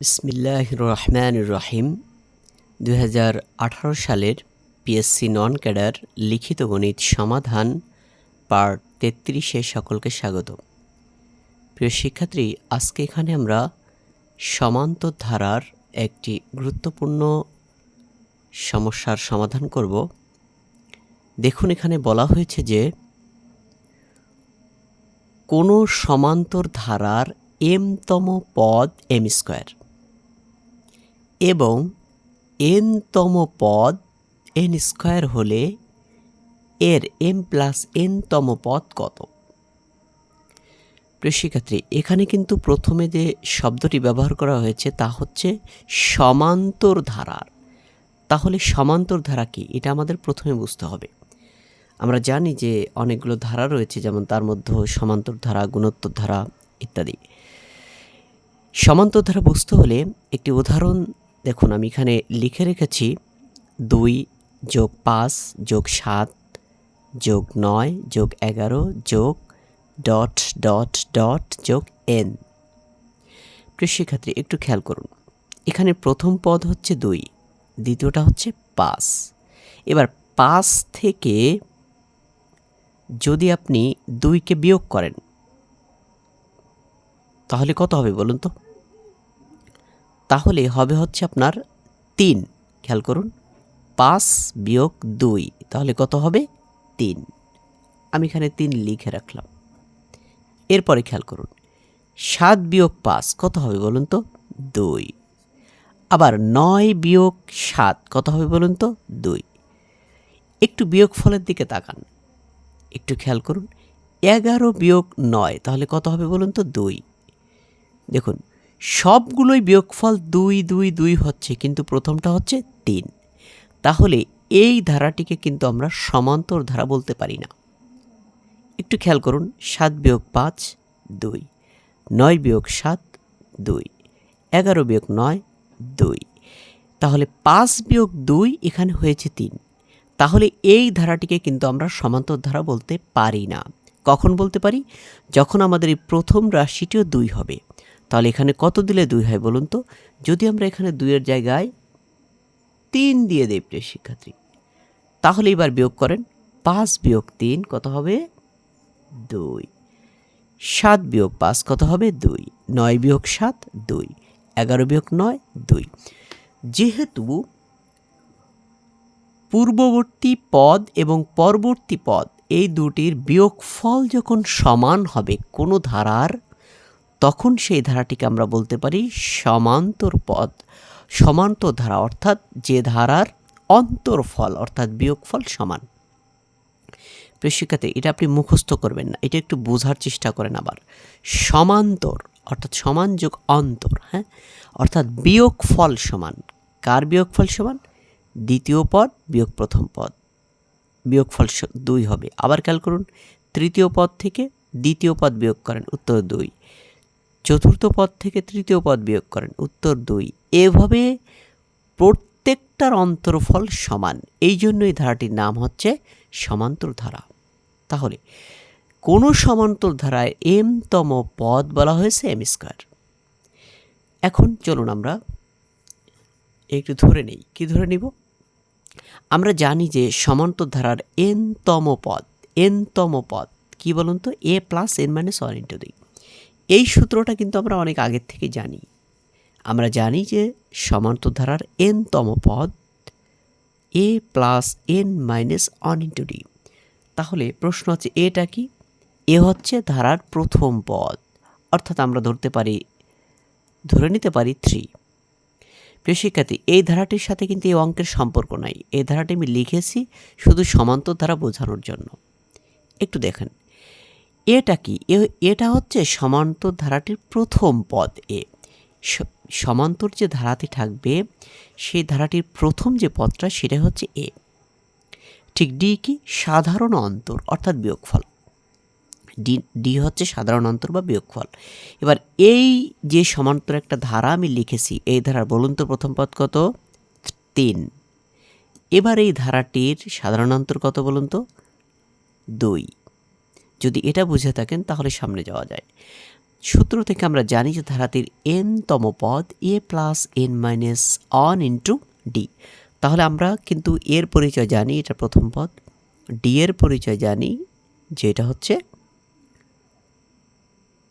বিসমিল্লাহ রহমান রহিম দু হাজার আঠারো সালের পিএসসি নন ক্যাডার লিখিত গণিত সমাধান পার্ট তেত্রিশে সকলকে স্বাগত। প্রিয় শিক্ষার্থী, আজকে এখানে আমরা সমান্তর ধারার একটি গুরুত্বপূর্ণ সমস্যার সমাধান করব। দেখুন, এখানে বলা হয়েছে যে কোনো সমান্তর ধারার এমতম পদ এম স্কোয়ার এবং এনতম পদ এন স্কোয়ার হলে এর এম প্লাস এনতম পদ কত? প্রিয় এখানে কিন্তু প্রথমে যে শব্দটি ব্যবহার করা হয়েছে তা হচ্ছে সমান্তর ধারার তাহলে সমান্তর ধারা কি? এটা আমাদের প্রথমে বুঝতে হবে। আমরা জানি যে অনেকগুলো ধারা রয়েছে, যেমন তার মধ্যে সমান্তর ধারা গুণোত্তর ধারা ইত্যাদি। সমান্তর ধারা বুঝতে হলে একটি উদাহরণ দেখুন, আমি এখানে লিখে রেখেছি দুই যোগ পাঁচ যোগ সাত যোগ নয় যোগ এগারো যোগ ডট ডট ডট যোগ এন। শিক্ষার্থী, একটু খেয়াল করুন। এখানে প্রথম পদ হচ্ছে দুই, দ্বিতীয়টা হচ্ছে পাঁচ। এবার পাঁচ থেকে যদি আপনি দুইকে বিয়োগ করেন, তাহলে কত হবে বলুন তো? তাহলে হবে হচ্ছে আপনার তিন। খেয়াল করুন, পাঁচ বিয়োগ দুই, তাহলে কত হবে? তিন। আমি এখানে তিন লিখে রাখলাম। এরপরে খেয়াল করুন, সাত বিয়োগ পাঁচ, কত হবে বলুন তো? দুই। আবার নয় বিয়োগ সাত, কত হবে বলুন তো? দুই। একটু বিয়োগ ফলের দিকে তাকান। একটু খেয়াল করুন, এগারো বিয়োগ নয়, তাহলে কত হবে বলুন তো? দুই। দেখুন সবগুলোই বিয়োগফল দুই দুই দুই হচ্ছে, কিন্তু প্রথমটা হচ্ছে তিন। তাহলে এই ধারাটিকে কিন্তু আমরা সমান্তর ধারা বলতে পারি না। একটু খেয়াল করুন, সাত বিয়োগ পাঁচ, দুই। নয় বিয়োগ সাত, দুই। এগারো বিয়োগ নয়, দুই। তাহলে পাঁচ বিয়োগ দুই এখানে হয়েছে তিন। তাহলে এই ধারাটিকে কিন্তু আমরা সমান্তর ধারা বলতে পারি না। কখন বলতে পারি? যখন আমাদের এই প্রথম রাশিটিও দুই হবে। তাহলে এখানে কত দিলে দুই হয় বলুন তো? যদি আমরা এখানে দুইয়ের জায়গায় তিন দিয়ে দেই প্রিয় শিক্ষার্থী, তাহলে এবার বিয়োগ করেন। পাঁচ বিয়োগ তিন কত হবে? দুই। সাত বিয়োগ পাঁচ কত হবে? দুই। নয় বিয়োগ সাত, দুই। এগারো বিয়োগ নয়, দুই। যেহেতু পূর্ববর্তী পদ এবং পরবর্তী পদ এই দুটির বিয়োগফল যখন সমান হবে কোনো ধারার তখন সেই ধারাটিকে আমরা বলতে পারি সমান্তর পদ। সমান্তর ধারা অর্থাৎ যে ধারার অন্তরফল অর্থাৎ বিয়োগফল সমান। প্রিয় শিক্ষার্থী, এটা আপনি মুখস্থ করবেন না, এটা একটু বোঝার চেষ্টা করেন আবার। সমান্তর, অর্থাৎ সমান যোগ অন্তর হ্যাঁ? অর্থাৎ বিয়োগফল সমান। কার বিয়োগফল সমান? দ্বিতীয় পদ, বিয়োগ প্রথম পদ। বিয়োগফল দুই হবে। আবার খেয়াল করুন, তৃতীয় পদ থেকে দ্বিতীয় পদ বিয়োগ করেন, উত্তর দুই। চতুর্থ পদ থেকে তৃতীয় পদ বিয়োগ করেন। উত্তর দুই। এভাবে প্রত্যেকটার অন্তরফল সমান। এই জন্য এই ধারাটির নাম হচ্ছে সমান্তর ধারা। তাহলে, কোন সমান্তর ধারায় এমতম পদ বলা হয়েছে এম স্কোয়ার এখন চলুন আমরা একটু ধরে নেই। কি ধরে নিব? আমরা জানি যে সমান্তর ধারার এনতম পদ এনতম পদ, কি বলুন তো? A plus N minus one into দুই এই সূত্রটা কিন্তু আমরা অনেক আগের থেকে জানি। আমরা জানি যে সমান্তর ধারার এনতম পদ A plus N minus one into D তাহলে প্রশ্ন হচ্ছে, এটা কি? এ হচ্ছে ধারার প্রথম পদ। অর্থাৎ আমরা ধরতে পারি, ধরে নিতে পারি থ্রি প্রিয় শিক্ষার্থী, এই ধারাটির সাথে কিন্তু এই অঙ্কের সম্পর্ক নাই। এই ধারাটি আমি লিখেছি শুধু সমান্তর ধারা বোঝানোর জন্য। একটু দেখেন। এটা কি? এটা হচ্ছে সমান্তর ধারাটির প্রথম পদ এ। সমান্তর যে ধারাটি থাকবে, সেই ধারাটির প্রথম যে পদটা, সেটা হচ্ছে এ। ঠিক ডি কি? সাধারণ অন্তর, অর্থাৎ বিয়োগফল। ডি ডি হচ্ছে সাধারণ অন্তর বা বিয়োগফল। এবার এই যে সমান্তর একটা ধারা আমি লিখেছি, এই ধারার বলুন তো প্রথম পদ কত? তিন। এবার এই ধারাটির সাধারণ অন্তর কত বলুন তো? দুই। যদি এটা বুঝে থাকেন, তাহলে সামনে যাওয়া যায়। সূত্র থেকে আমরা জানি যে ধারাটির এনতম পদ A plus N minus one into D তাহলে আমরা কিন্তু এর পরিচয় জানি, এটা প্রথম পদ। ডি এর পরিচয় জানি, যে এটা হচ্ছে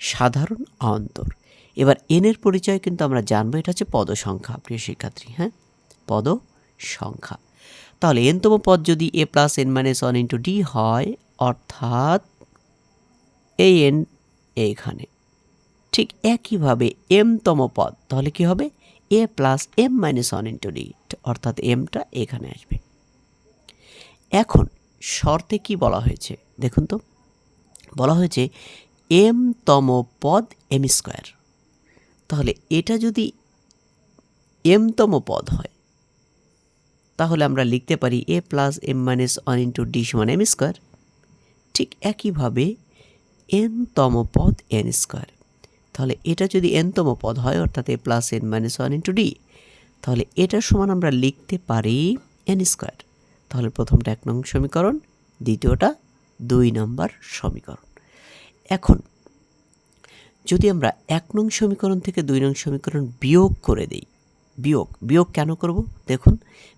সাধারণ অন্তর। এবার এন এর পরিচয় কিন্তু আমরা জানব, এটা হচ্ছে পদ সংখ্যা প্রিয় শিক্ষার্থী হ্যাঁ? পদ সংখ্যা তাহলে এনতম পদ যদি A plus N minus one into D হয়, অর্থাৎ এই এন এইখানে। ঠিক একইভাবে এমতম পদ, তাহলে কি হবে? A plus M minus one into D অর্থাৎ এমটা এখানে আসবে। এখন শর্তে কি বলা হয়েছে? দেখুন তো, বলা হয়েছে এম তম পদ এম স্কোয়ার। তাহলে এটা যদি এম তম পদ হয়, তাহলে আমরা লিখতে পারি A plus M minus one into D সমান এম স্কোয়ার। ঠিক একইভাবে এন তম পদ এন স্কোয়ার তাহলে এটা যদি এনতম পদ হয়, অর্থাৎ A plus N minus one into D তাহলে এটার সমান আমরা লিখতে পারি এন স্কোয়ার তাহলে প্রথমটা এক নং সমীকরণ, দ্বিতীয়টা দুই নম্বর সমীকরণ। এখন, যদি আমরা এক নং সমীকরণ থেকে দুই নং সমীকরণ বিয়োগ করে দিই, বিয়োগ বিয়োগ কেন করব? দেখুন,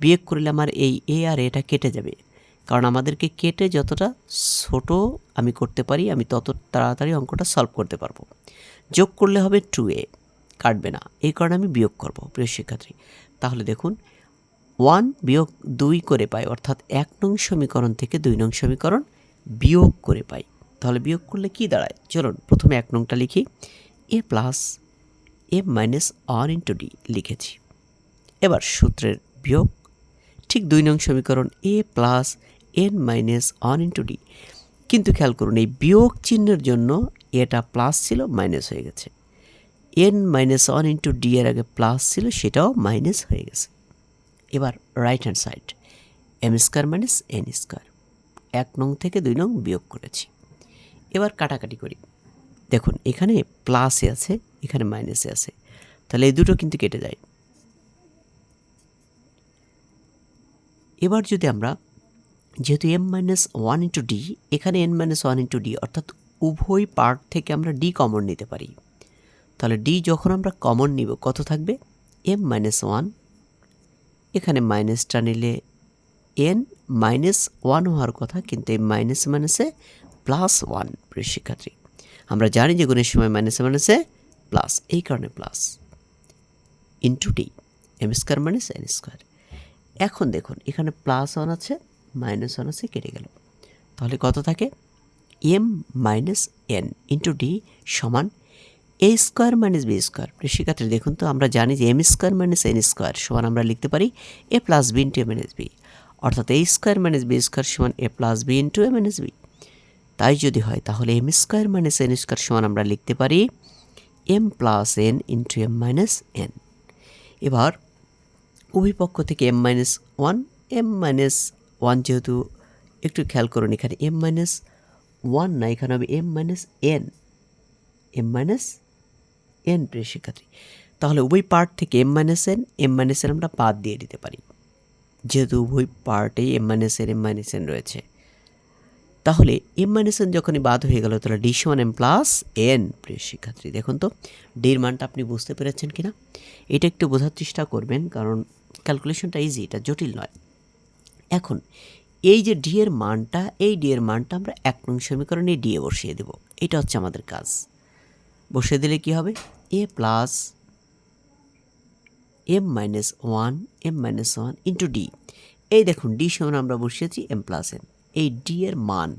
বিয়োগ করলে আমার এই এ আর এটা কেটে যাবে। কারণ আমাদেরকে কেটে যতটা ছোট আমি করতে পারি, আমি তত তাড়াতাড়ি অঙ্কটা সলভ করতে পারব। যোগ করলে হবে টু এ কাটবে না। এই কারণে আমি বিয়োগ করব, প্রিয় শিক্ষার্থী। তাহলে দেখুন ওয়ান বিয়োগ দুই করে পাই, অর্থাৎ এক নং সমীকরণ থেকে দুই নং সমীকরণ বিয়োগ করে পাই। তাহলে বিয়োগ করলে কি দাঁড়ায়? চলুন, প্রথমে এক নংটা লিখি। A plus A minus one into D লিখেছি। এবার সূত্রের বিয়োগ, ঠিক দুই নং সমীকরণ A plus N minus one into D কিন্তু খেয়াল করুন, এই বিয়োগ চিহ্নের জন্য এটা প্লাস ছিল মাইনাস হয়ে গেছে। N minus one into D এর আগে প্লাস ছিল, সেটাও মাইনাস হয়ে গেছে। এবার right hand side M square minus N square এক নং থেকে দুই নং বিয়োগ করেছি। এবার কাটাকাটি করি। দেখুন, এখানে প্লাসে আছে, এখানে মাইনাসে আছে। তাহলে এই দুটো কিন্তু কেটে যায়। এবার যদি আমরা যেহেতু M minus one into D এখানে N minus one into D অর্থাৎ উভয় পার্ট থেকে আমরা ডি কমন নিতে পারি। তাহলে ডি যখন আমরা কমন নিব, কত থাকবে? এম মাইনাস ওয়ান এখানে মাইনাসটা নিলে এন মাইনাস ওয়ান হওয়ার কথা, কিন্তু এই মাইনাস মাইনাসে প্লাস ওয়ান প্রিয় শিক্ষার্থী। আমরা জানি যে গুণের সময় মাইনাসে মাইনাসে প্লাস এই কারণে plus into D M square minus N square এখন দেখুন, এখানে প্লাস ওয়ান আছে মাইনাস ওয়ান আছে কেটে গেল। তাহলে কত থাকে? M minus N into D সমান A square minus B square শিক্ষার্থী দেখুন তো, আমরা জানি যে M square minus N square সমান আমরা লিখতে পারি A plus B into M minus B অর্থাৎ A square minus B square সমান A plus B into M minus B তাই যদি হয়, তাহলে M square minus N square সমান আমরা লিখতে পারি M plus N into M minus N এবার উভয় পক্ষ থেকে M minus one M minus one যেহেতু একটু খেয়াল করুন এখানে, এম মাইনাস ওয়ান না, এখানে হবে M minus N. M minus N প্রিয় শিক্ষার্থী। তাহলে উভয় পার্ট থেকে M minus N, M minus N আমরা বাদ দিয়ে দিতে পারি। যেহেতু উভয় পার্টেই M minus N, M minus N রয়েছে। তাহলে এম মাইনাস এন যখনই বাদ হয়ে গেল, তাহলে ডি সমান এম প্লাস এন প্রিয় শিক্ষার্থী। দেখুন তো ডির মানটা আপনি বুঝতে পেরেছেন কি না এটা একটু বোঝার চেষ্টা করবেন, কারণ ক্যালকুলেশনটা ইজি এটা জটিল নয়। এখন, এই যে ডি এর মানটা, এই ডি এর মানটা আমরা এক নং সমীকরণে ডি এ বসিয়ে দেব। এটা হচ্ছে আমাদের কাজ। বসিয়ে দিলে কি হবে? A plus M minus one M minus one into D এই দেখুন ডি সমান আমরা বসিয়েছি এম প্লাস এন এই ডি এর মান,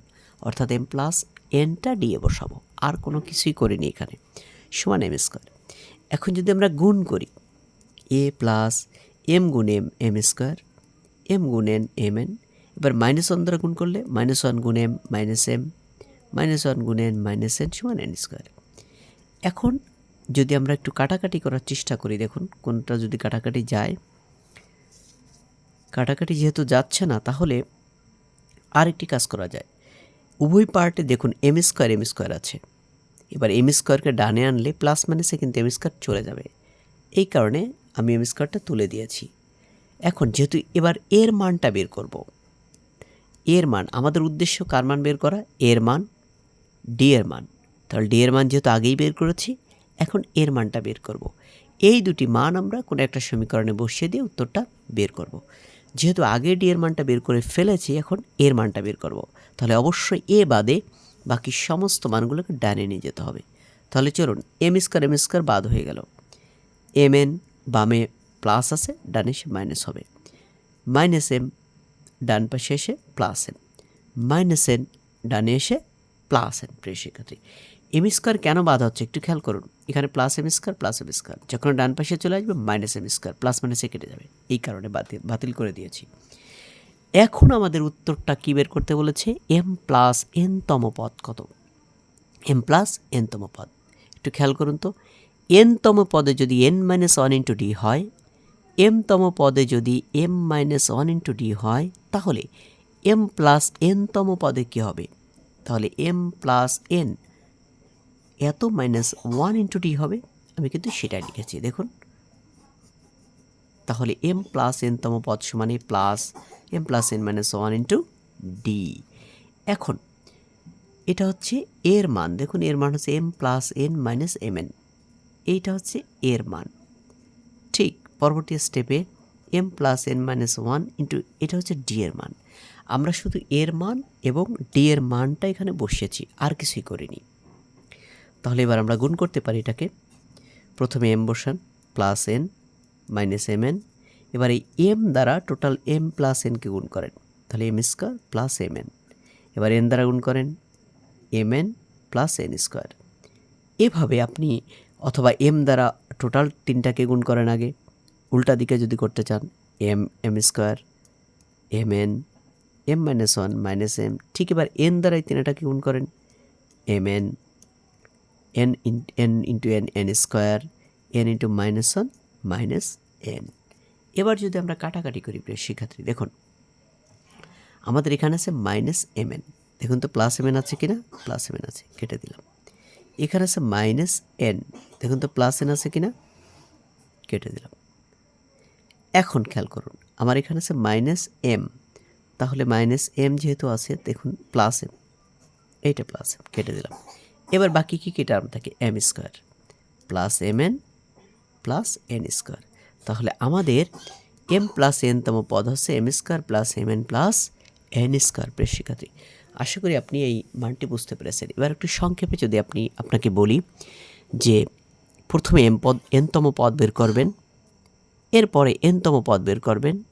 অর্থাৎ এম প্লাস এনটা ডি এ বসাবো। আর কোনো কিছুই করিনি এখানে। সমান এম স্কোয়ার এখন যদি আমরা গুণ করি এ প্লাস এম গুণ এম এম স্কোয়ার এম গুণ এন এম এন এবার মাইনাস ওয়ান দ্বারা গুণ করলে মাইনাস ওয়ান গুণ M minus M minus one গুণ এন মাইনাস এন সমান এন স্কোয়ার এখন যদি আমরা একটু কাটাকাটি করার চেষ্টা করি, দেখুন কোনটা যদি কাটাকাটি যায়, কাটাকাটি যেহেতু যাচ্ছে না, তাহলে আরেকটি কাজ করা যায়। উভয় পার্টে দেখুন এম স্কোয়ার এম স্কোয়ার আছে। এবার এম স্কোয়ারকে ডানে আনলে প্লাস মাইনাসে কিন্তু এম স্কোয়ার চলে যাবে। এই কারণে আমি এম স্কোয়ারটা তুলে দিয়েছি। এখন যেহেতু এবার এর মানটা বের করব এর মান, আমাদের উদ্দেশ্য কার মান বের করা এর মান ডি এর মান তাহলে ডি এর মান যেহেতু আগেই বের করেছি, এখন এর মানটা বের করব। এই দুটি মান আমরা কোনো একটা সমীকরণে বসিয়ে দিয়ে উত্তরটা বের করব। যেহেতু আগে ডি এর মানটা বের করে ফেলেছি, এখন এর মানটা বের করব। তাহলে অবশ্যই এ বাদে বাকি সমস্ত মানগুলোকে ডানে নিয়ে যেতে হবে তাহলে চলুন এম স্কোয়ার এম স্কোয়ার বাদ হয়ে গেল এম এন বামে প্লাস আছে, ডানে এসে মাইনাস হবে। মাইনাস এম, ডান পাশে এসে প্লাস এম। মাইনাস এন, ডানে এসে প্লাস এন, প্রিয় শিক্ষার্থী। এম স্কোয়ার কেন বাধা হচ্ছে একটু খেয়াল করুন। এখানে plus M square, plus M square. যখন ডান পাশে চলে আসবে, মাইনাস এম স্কোয়ার, প্লাস মাইনাসে কেটে যাবে। এই কারণে বাতিল বাতিল করে দিয়েছি। এখন আমাদের উত্তরটা কী বের করতে বলেছে? এম প্লাস এন তম পদ কত? এম প্লাস এন তম পদ। একটু খেয়াল করুন তো। এন তম পদে যদি N minus one into D হয় এম তম পদে যদি M minus one into D হয়, তাহলে এম প্লাস এন তম পদে কী হবে? তাহলে এম প্লাস এন এত মাইনাস ওয়ান ইন্টু ডি হবে। আমি কিন্তু সেটাই লিখেছি, দেখুন। তাহলে এম প্লাস এন তম পদ সমানে plus M plus N minus one into D এখন, এটা হচ্ছে এর মান। দেখুন, এর মান হচ্ছে M plus N minus M N এইটা হচ্ছে এর মান। পরবর্তী স্টেপে M plus N minus one into এটা হচ্ছে ডি এর মান। আমরা শুধু এর মান এবং ডি এর মানটা এখানে বসিয়েছি, আর কিছুই করিনি। তাহলে এবার আমরা গুণ করতে পারি এটাকে। প্রথমে এম বসান plus N minus M N এবার এই এম দ্বারা টোটাল এম প্লাস এনকে গুণ করেন। তাহলে M square plus M N এবার এন দ্বারা গুণ করেন M N plus N square এভাবে আপনি অথবা এম দ্বারা টোটাল তিনটাকে গুণ করেন আগে। উল্টা দিকে যদি করতে চান M M square M N M minus one minus M ঠিক এবার এন দ্বারাই তিনটাকে গুণ করেন। M N N N into N N square N into minus one minus N এবার যদি আমরা কাটাকাটি করি প্রিয় শিক্ষার্থী, দেখুন, আমাদের এখানে আছে মাইনাস এম এন দেখুন তো প্লাস এম এন আছে কিনা? প্লাস এম এন আছে, কেটে দিলাম। এখানে আছে মাইনাস এন দেখুন তো প্লাস এন আছে কিনা? কেটে দিলাম। এখন খেয়াল করুন, আমার এখানে আছে মাইনাস এম তাহলে মাইনাস এম যেহেতু আছে, দেখুন প্লাস এম এইটা প্লাস এম কেটে দিলাম। এবার বাকি কী কী টার্ম থাকে? M square plus M N plus N square তাহলে আমাদের এম প্লাস এন তম পদ হচ্ছে M square plus M N plus N square press শিক্ষার্থী আশা করি আপনি এই মানটি বুঝতে পেরেছেন। এবার একটু সংক্ষেপে যদি আপনি, আপনাকে বলি যে প্রথমে এম পদ এনতম পদ বের করবেন এরপরে এনতম পদ বের করবেন।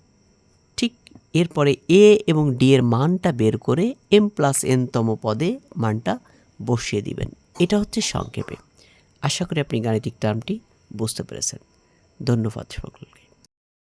ঠিক এরপরে এ এবং ডি এর মানটা বের করে এম প্লাস এনতম পদে মানটা বসিয়ে দিবেন। এটা হচ্ছে সংক্ষেপে। আশা করি আপনি গাণিতিক টার্মটি বুঝতে পেরেছেন। ধন্যবাদ সকলকে।